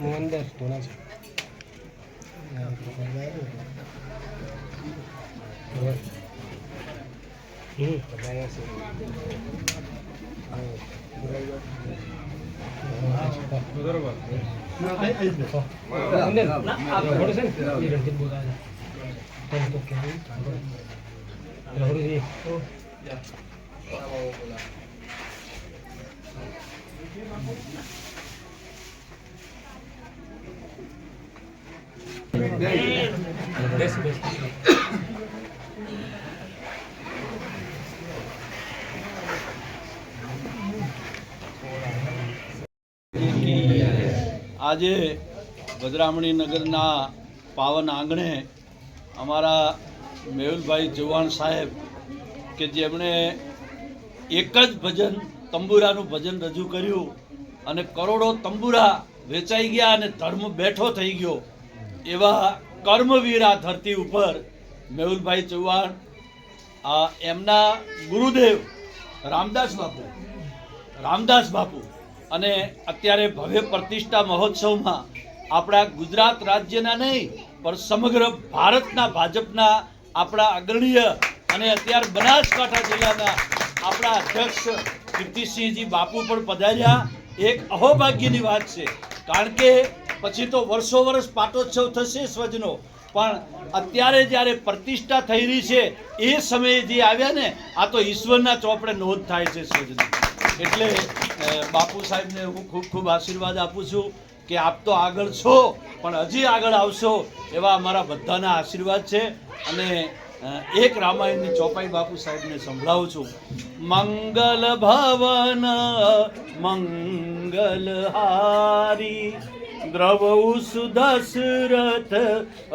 હું અંદર થોડા છે હમ બધાયા છે અંદર થોડું છે ને એ રણજીત બોલાવે છે તો કેવું રાહુલ જી બેસ બેસ આજે ભદ્રામણી નગરના પાવન આંગણે અમારા મેહુલભાઈ ચૌહાણ સાહેબ કે જેમણે એક જ ભજન, તંબુરાનું ભજન રજૂ કર્યું અને કરોડો તંબુરા વેચાઈ ગયા અને ધર્મ બેઠો થઈ ગયો એવા કર્મવીર આ ધરતી ઉપર મેહુલભાઈ ચૌહાણ એમના ગુરુદેવ રામદાસ બાપુ રામદાસ બાપુ અને અત્યારે ભવ્ય પ્રતિષ્ઠા મહોત્સવમાં આપણા ગુજરાત રાજ્યના નહીં, પણ સમગ્ર ભારતના ભાજપના આપણા અગ્રણીય અને અત્યારે બનાસકાંઠા જિલ્લાના આપણા અધ્યક્ષ કીર્તિસિંહજી બાપુ પણ પધાર્યા. એક અહોભાગ્યની વાત છે, કારણ કે પછી તો વર્ષો વર્ષ પાટોત્સવ થશે સ્વજનો, પણ અત્યારે જ્યારે પ્રતિષ્ઠા થઈ રહી છે, એ સમયે જે આવ્યા ને, આ તો ઈશ્વરના ચોપડે નોંધ થાય છે સ્વજનો. એટલે બાપુ સાહેબને હું ખૂબ ખૂબ આશીર્વાદ આપું છું કે આપ તો આગળ છો, પણ હજી આગળ આવશો એવા અમારા બધાના આશીર્વાદ છે. અને એક રામાયણની ચોપાઈ બાપુ સાહેબને સંભળાવું છું. મંગલ ભવન, મંગલ હારી દ્રવઉ સુદશરથ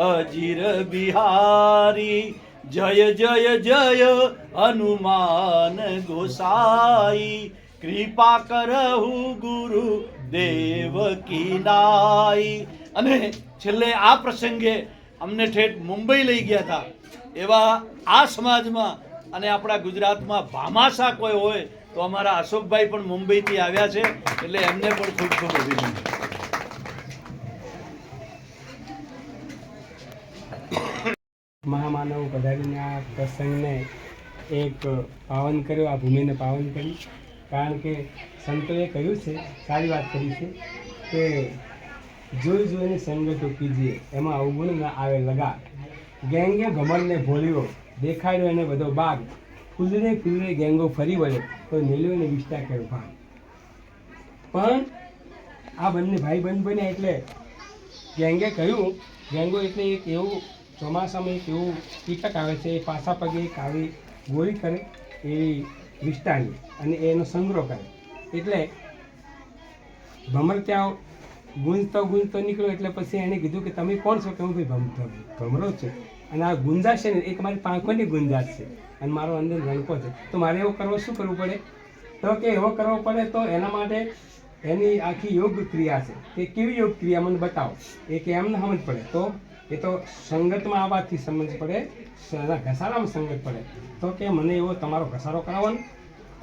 અજીર બિહારી, જય જય જય હનુમાન ગોસાઈ કૃપા કરહુ ગુરુ દેવ કી અને છેલ્લે આ પ્રસંગે અમને ઠેઠ મુંબઈ લઈ ગયા હતા. એવા આ સમાજમાં અને આપણા ગુજરાતમાં ભામાશા કોઈ હોય તો અમારા અશોકભાઈ પણ મુંબઈથી આવ્યા છે. એટલે એમને પણ ખૂબ ખૂબ અભિનંદન. મહામાનવ પધારીને આ પ્રસંગને એક પાવન કર્યો, આ ભૂમિને પાવન કરી કારણ કે સંતોએ કહ્યું છે, સારી વાત કરી છે કે જોઈ જોઈને સંગતો કીજીએ, એમાં અવગુણ ના આવે લગા ગેંગે ઘમરને ભોળ્યો દેખાડ્યો એને બધો બાગ. ફૂલરે ફૂલરે ગેંગો ફરી વળે તો નીલ્યો એને વિષ્ટા કર્યો ભાગ. પણ આ બંને ભાઈ બંધ બન્યા એટલે ગેંગે કહ્યું, ગેંગો એટલે એક એવું ચોમાસામાં એક એવું કીટક આવે છે, એ પાછા પગે એક આવી ગોળી કરે એવી વિષ્ટાની. અને એનો સંગ્રહ કરે. એટલે ભમર ત્યાં ગુંજતો ગુંજતો નીકળ્યો એટલે પછી એણે કીધું કે તમે કોણ છો? કે હું ભાઈ ભમતો ભમ- ભમરો છું. અને આ ગુંજાશ છે ને, એક મારી પાંખોની ગુંજાશ છે. અને મારો અંદર રણકો છે. તો મારે એવો કરવો શું કરવું પડે? તો કે એવો કરવો પડે તો એના માટે એની આખી યોગ ક્રિયા છે. કે કેવી યોગ ક્રિયા મને બતાવો. એ કે એમને સમજ પડે. તો એ તો સંગતમાં આવવાથી સમજ પડે. ઘસારામાં સંગત પડે. તો કે મને એવો તમારો ઘસારો કરાવવાનો.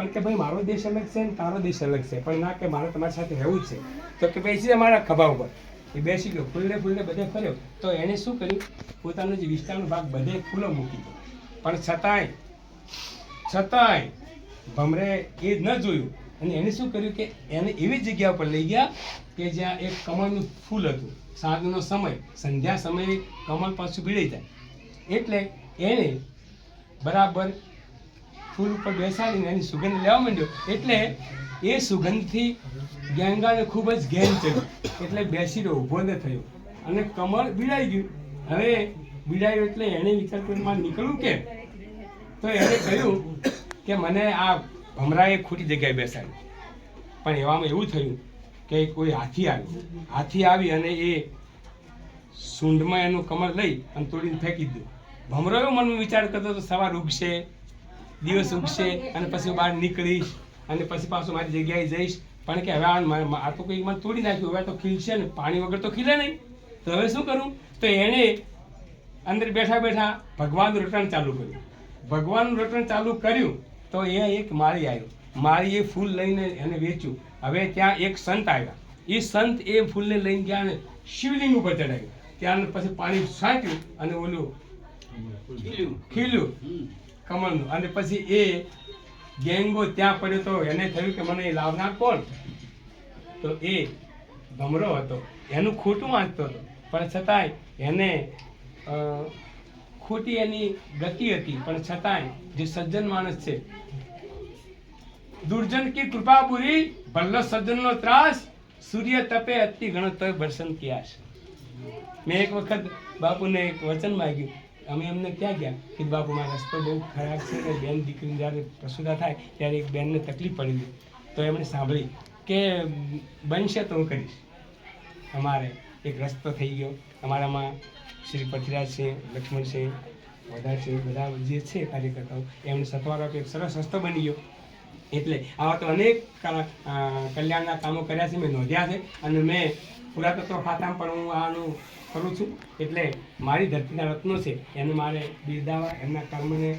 પણ કે ભાઈ, મારો દેશ અલગ છે ને તારો દેશ અલગ છે. પણ ના કે મારે તમારી સાથે રહેવું જ છે. તો કે બેસી જાય મારા ખભા ઉપર. એ બેસી ગયો. ફૂલને ફૂલને બધે ફર્યો. તો એણે શું કર્યું? પોતાનો જે વિસ્તારનો ભાગ બધે ખુલ્લો મૂકી દીધો. પણ છતાંય છતાંય ભમરે એ ન જોયું. અને એને શું કર્યું કે એને એવી જગ્યા પર લઈ ગયા કે જ્યાં એક કમળનું ફૂલ હતું. સાંજનો સમય, સંધ્યા સમયે કમળ પાછું ભીડાઈ જાય. એટલે એણે બરાબર ફૂલ ઉપર બેસાડીને એની સુગંધ લેવા માંડ્યો. એટલે એ સુગંધથી ગેંગાને ખૂબ જ ઘેન થયું. એટલે બેસી રહ્યો ઊભો ન થયો. અને કમળ બિડાઈ ગયું. હવે બિડાયું એટલે એણે વિચાર કર્યો નીકળવું કે તો એણે કહ્યું કે મને આ ભમરાએ ખોટી જગ્યાએ બેસાડી પણ એવામાં એવું થયું કે કોઈ હાથી આવ્યું. હાથી આવી અને એ સૂંઢમાં એનું કમળ લઈ અને તોડીને ફેંકી દીધું. ભમરો એવો મનમાં વિચાર કરતો તો સવાર ઉગશે દિવસ ઉગશે અને પછી હું બહાર નીકળીશ અને પછી પાછું મારી જગ્યાએ જઈશ. પણ કે હવે આ તો કંઈક મને તોડી નાખ્યું હવે તો ખીલશે ને પાણી વગર તો ખીલે નહીં. તો હવે શું કરું? તો એણે અંદર બેઠા બેઠા ભગવાનનું રટણ ચાલુ કર્યું. ભગવાનનું રટણ ચાલુ કર્યું તો એ એક માળી આવ્યો. માળી એ ફૂલ લઈને એને વેચ્યું. હવે ત્યાં એક સંત આવ્યા. એ સંત એ ફૂલને લઈને ગયા અને શિવલિંગ ઉપર ચડાવ્યું ત્યાં પછી પાણી છાંટ્યું અને ઓલું ખીલ્યું. કમળનું. અને પછી એ ગેંગો ત્યાં પડ્યો તો એને થયું કે મને લાવનાર કોણ? તો એ ભમરો હતો. એનું ખોટું વાંચતો હતો. પણ છતાંય એને ખોટી એની ગતિ હતી. પણ છતાંય જે સજ્જન માણસ છે, દુર્જન કી કૃપા પૂરી ભલ્લો સજ્જનનો ત્રાસ, સૂર્ય તપે અતિ ગણો તો બરસન છે. મેં એક વખત બાપુને એક વચન માંગ્યું. અમે એમને ક્યાં ગયા? કે બાપુ, મારો રસ્તો બહુ ખરાબ છે અને બેન દીકરી જ્યારે પ્રસુદા થાય, ત્યારે એક બેનને તકલીફ પડી ગઈ. તો એમણે સાંભળી કે બનશે તો હું કરીશ. અમારે એક રસ્તો થઈ ગયો. અમારામાં શ્રી પૃથ્વીરાજસિંહ લક્ષ્મણસિંહ છે બધા જે છે કાર્યકર્તાઓ, એમણે સથવારો એક સરસ રસ્તો બની ગયો. એટલે આવા તો અનેક કલ્યાણના કામો કર્યા છે, મેં નોંધ્યા છે. અને મેં પુરાતત્વ ખાતામાં પણ હું આનું કરું છું. એટલે મારી ધરતીના રત્નો છે, એને મારે બિરદાવા, એમના કર્મને,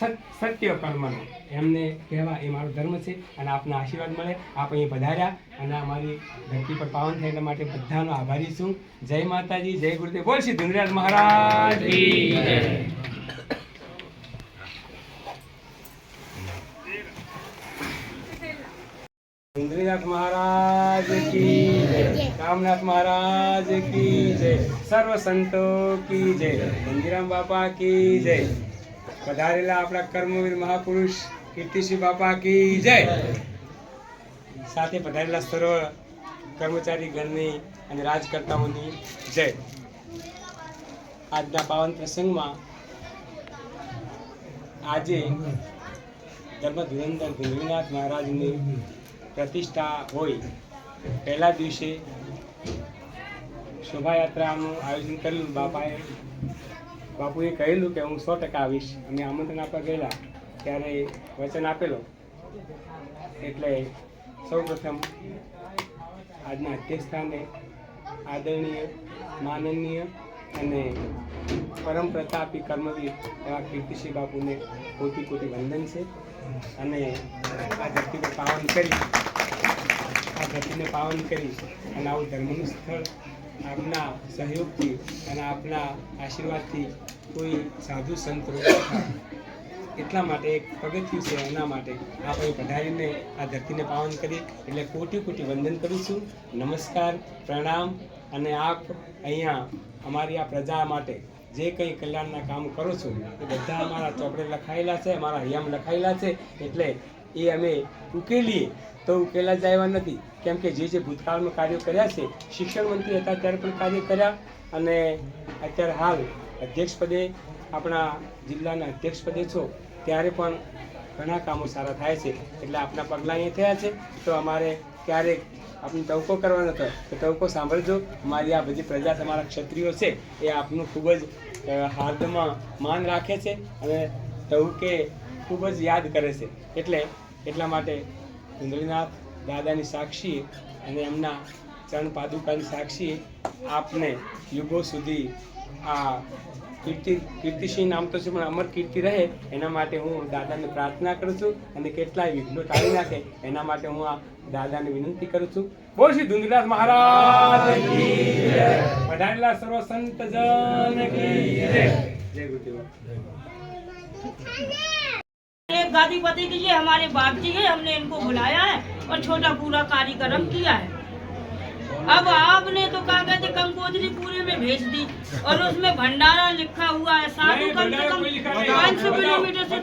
સત- સત્ય કર્મનો, એમને કહેવા એ મારો ધર્મ છે અને આપના આશીર્વાદ મળે. આપ અહીં પધાર્યા અને અમારી ધરતી પર પાવન થાય એટલા માટે બધાનો આભારી છું. જય માતાજી, જય ગુરુદેવ. બોલ શ્રી ધુંગરાજ મહારાજ કી ઇન્દ્રનાથ મહારાજ કી જય, રામનાથ મહારાજ કી જય, સર્વ સંતો કી જય, મંદિરામ બાપા કી જય. પધારેલા આપણા કર્મવીર મહાપુરુષ કીર્તિશ્રી બાપા કી જય. સાથે પધારેલા સર્વ કર્મચારી ગણની અને રાજકર્તાઓની જય. આજના પાવન પ્રસંગમાં આજે ધર્મ ધુરંધર મહારાજની પ્રતિષ્ઠા હોય, પહેલા દિવસે શોભાયાત્રાનું આયોજન કરેલું. બાપાએ, બાપુએ કહેલું કે હું સો ટકા આવીશ. અમે આમંત્રણ આપવા ગયેલા. ત્યારે વચન આપેલો. એટલે સૌપ્રથમ આજના અધ્યક્ષસ્થાને આદરણીય, માનનીય અને પરમ પ્રતાપી કર્મવીર એવા કીર્તિશ્રી બાપુને કોટી કોટી વંદન છે. અને આ ધરતીને પાવન કરી. આ ધરતીને પાવન કરી અને આવું ધર્મનું સ્થળ આપના સહયોગથી અને આપના આશીર્વાદથી કોઈ સાધુ સંત એટલા માટે એક પગથિયું છે એના માટે આપણે પધારીને આ ધરતીને પાવન કરી એટલે કોટી કોટી વંદન કરું છું. નમસ્કાર, પ્રણામ અને આપ અહીંયા અમારી આ પ્રજા માટે જે કંઈ કલ્યાણના કામ કરો છો એ બધા અમારા ચોપડે લખાયેલા છે, અમારા હૈયામાં લખાયેલા છે. એટલે એ અમે ઉકેલીએ. તો ઉકેલા જાય નથી. કેમ કે જે જે ભૂતકાળમાં કાર્યો કર્યા છે, શિક્ષણ મંત્રી હતા ત્યારે પણ કાર્ય કર્યા અને અત્યારે હાલ અધ્યક્ષ પદે આપણા જિલ્લાના અધ્યક્ષ પદે છો, ત્યારે પણ ઘણા કામો સારા થાય છે. એટલે આપના પગલાં અહીંયા થયા છે. તો અમારે ક્યારેક આપણે તવકો કરવાનો હતો, તો તવકો સાંભળજો. અમારી આ બધી પ્રજા તમારા ક્ષત્રિયો છે, એ આપનું ખૂબ જ હાર્દમાં માન રાખે છે અને તવકે ખૂબ જ યાદ કરે છે. એટલે એટલા માટે સુંદરીનાથ દાદાની સાક્ષી અને એમના ચરણ પાદુકાની સાક્ષી આપને યુગો સુધી આ કીર્તિ કીર્તિસિંહ નામ તો છે, પણ અમર કીર્તિ રહે, એના માટે હું દાદાને પ્રાર્થના કરું છું અને કેટલાય વિઘ્નો ટાળી નાખે, એના માટે હું આ દાદાને વિનંતી કરું છું. બોલ શ્રી ધુંધુદાસ મહારાજ કી પધારેલા સર્વ સંત જન. જય ગુરુદેવ. एक गादीपति की ये हमारे बाप जी है हमने इनको बुलाया है और छोटा पूरा कार्यक्रम किया है। अब आपने तो क्या कहते कंकोत्री पूरे में भेज दी और उसमें भंडारा लिखा हुआ है साधु कम से कम। पाँच सौ किलोमीटर से।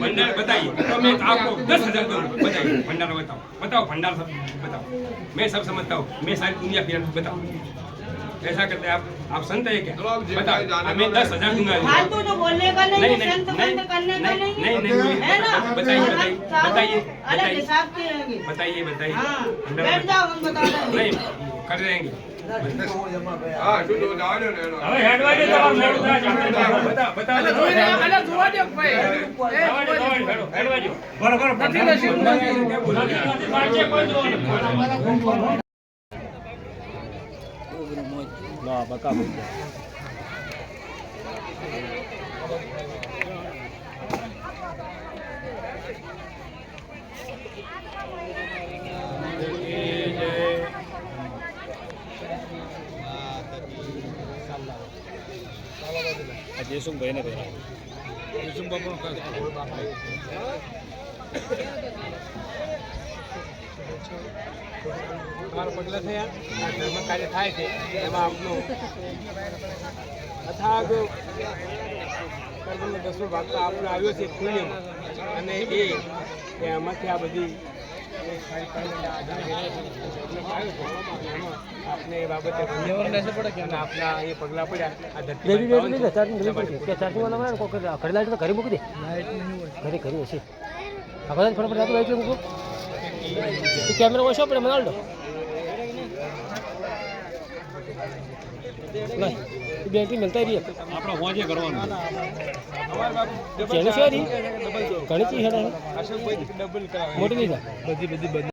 भंडार बताइए। तो मैं आपको दस हज़ार दूँगा। बताइए भंडार बताओ। बताओ भंडार सब बताओ। मैं सब समझता हूँ। मैं सारी दुनिया फिर बताओ ऐसा करते हैं आप आप संत है क्या बताओ मैं दस हजार दूंगा फालतू तो बोलने का नहीं, नहीं, है नहीं, संत नहीं, बंद करने का नहीं, नहीं, नहीं, नहीं, है ना बताइए, और बताइए, हम साहब बताइए, अलग बताइए। हिसाब के रहेंगे बताइए बताइए हाँ भंडार बैठ जाओ हम बता रहे हैं नहीं कर देंगे હવે હેડવા દે તમામ હેડવા દે. बताओ बताओ હેડવા દો. બરોબર પછી લેશું. નથી પાંચે કોઈ જોવાનું. baka baka. Yesung bayan ko. Yesung babo ka. તમારા પગલા થયા આ ધર્મ કાર્ય થાય છે એમાં આપનો અથાગ કર્મનો દસમો ભાગ તો આપણો આવ્યો છે પુણ્યમાં. અને એ એમાંથી આ બધી આપને એ બાબતે અને એ પગલા પડ્યા ઘરે મૂકી દે. ઘરે ઘરે હશે. ફટાફટ એટલે મૂકો. કેમેરા માં શું પડે મને આલડો નહીં બેંકી મળતા રહીએ. આપણે હોજે કરવાનું. જેને છે ઘણી ચીજ મોટી થાય બધી બધી